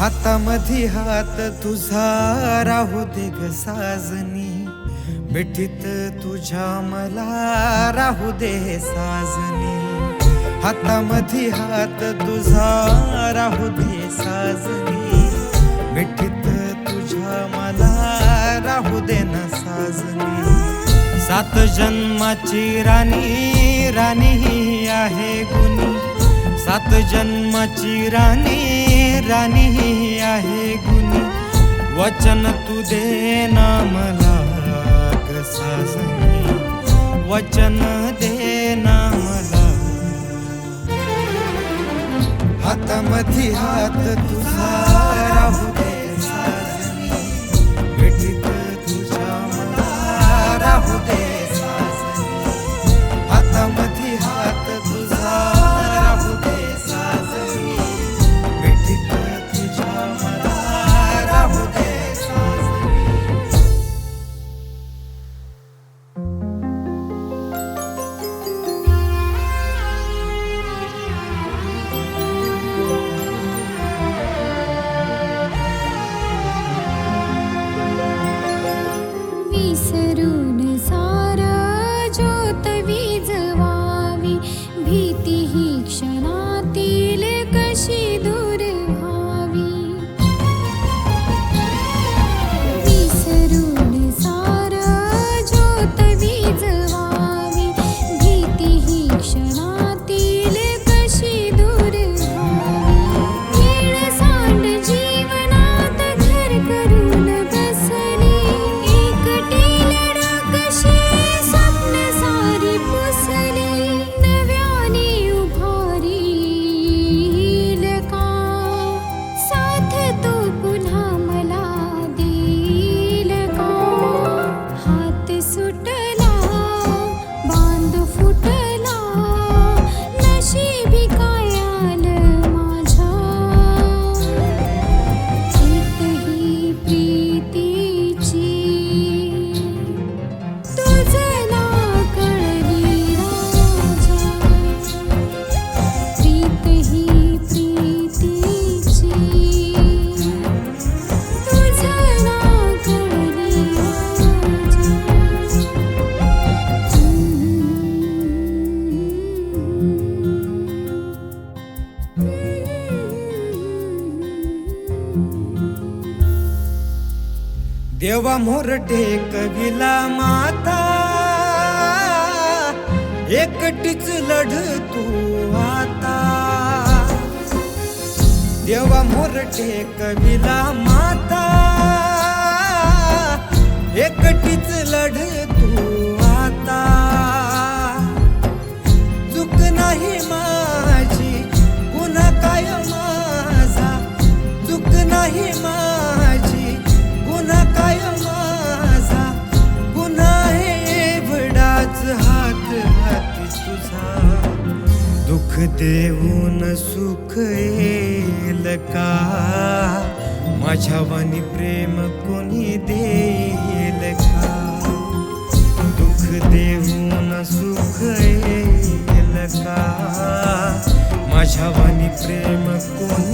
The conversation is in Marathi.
हातामधी हात तुझा राहू दे ग साजनी. मिठीत तुझ्या मला राहू दे साजनी. हातामधी हात तुझा राहू दे साजनी. मिठीत तुझ्या मला राहू दे ना साजनी. सात जन्माची राणी राणी ही आहे गुणी. सात जन्माची राणी राणी ही आहे गुणी. वचन तू दे ना मला ग वचन दे ना मला. हातामध्ये हात तुझा राहू दे भेटीत तुझ्या मला राहू दे भीतिः क्षणा देवा मोरटे कविला माता एकटीच लढ तू आता. देवा मोरटे कविला माता एकटीच लढ तू आता. चूक नाही मा नाही माझी. पुन्हा काय माझा? पुन्हा हे एवढाच हात हाती तुझा. दुःख देऊन सुख येईल का? माझ्यावानी प्रेम कोणी देईल का? दुःख देऊन सुख येईल का? माझ्यावानी प्रेम कोणी